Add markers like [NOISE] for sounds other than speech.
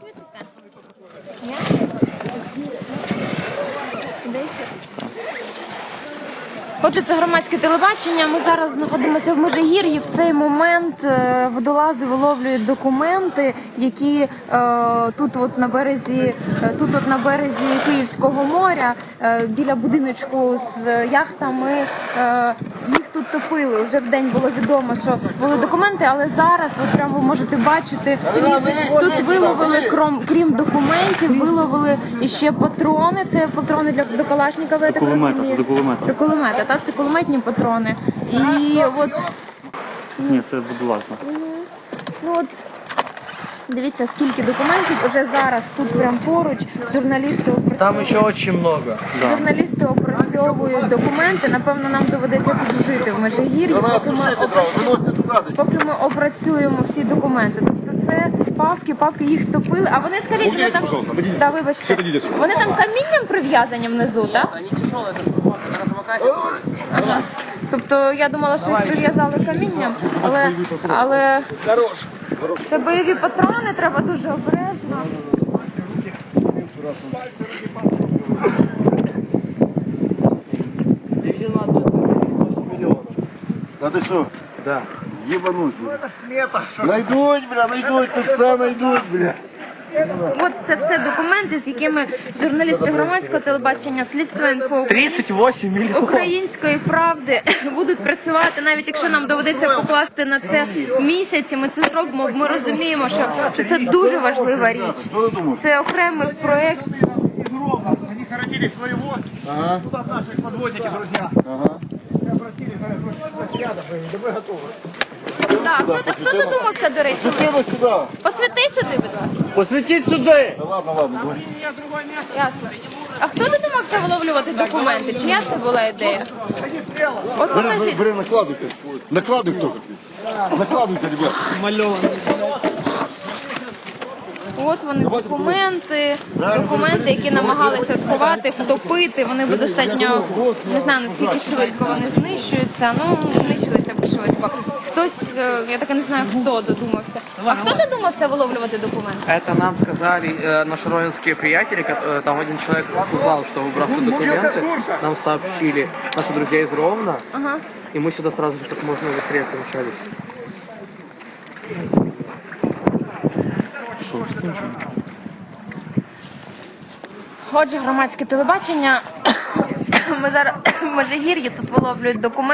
світите? Отже, це громадське телебачення. Ми зараз знаходимося в Межигір'ї. В цей момент е, водолази виловлюють документи, які е, тут, от на березі, е, тут, от на березі Київського моря, е, біля будиночку з яхтами. Е, їх тут топили. Вже в день було відомо, що були документи, але зараз, от прямо ви можете бачити, тут виловили крім, крім документів, виловили іще патрони. Це патрони для до Калашникова. я так розумію. до кулемета. До кулемета, так, це кулеметні патрони. І от, Ні, це водолазно. ну от, дивіться, скільки документів уже зараз тут прям поруч журналісти опрацьовують. Там очень много. Да. Журналісти опрацьовують документи. Напевно, нам доведеться тут жити в Межигір'ї, поки ми, поки ми опрацюємо всі документи. Тобто це папки, папки їх топили. А вони скажіть, вони там да, вибачте, вони там камінням прив'язані внизу, так? Ага. Тобто я думала, що їх прив'язали камінням, але але це бойові патрони, треба дуже обережно. Да ты что, Да. ебануть? Найдут, бля, найдут, пицца найдут, бля. От це все документи, з якими журналісти громадського телебачення, слідство інфо 38 миллионов. української правди [LAUGHS] будуть працювати, навіть якщо нам доведеться покласти на це місяці. Ми це зробимо. Ми розуміємо, що, це дуже важлива річ. Це окремий проект. Они хоронили своего. Ага. Туда наши подводники, друзья. Ага Так, хто, хто додумався, до речі? Сюда, сюда. Посвіти сюди, будь ласка. Посвітіть сюди! Да ладно, ладно. говори. Ясно. А хто додумався виловлювати документи? Чия це була ідея? От Бери, бери, покажіть. бери, накладывайте. Накладывай кто Накладывайте, ребят. От вони документи, документи, які намагалися сховати, втопити. Вони би достатньо не знаю наскільки швидко вони знищуються. Ну знищилися б швидко. Хтось, е, я так і не знаю, хто додумався. А хто додумався виловлювати документи? Это нам сказали э, наши ровенские приятели, ко- э, там один человек узнал, что выбрасывают документы, нам сообщили наши друзья из Ровно, Ага. и мы сюда сразу же как можно быстрее помчались. Отже, громадське телебачення. [COUGHS] Ми зараз [COUGHS] в Межигір'ї тут виловлюють документи.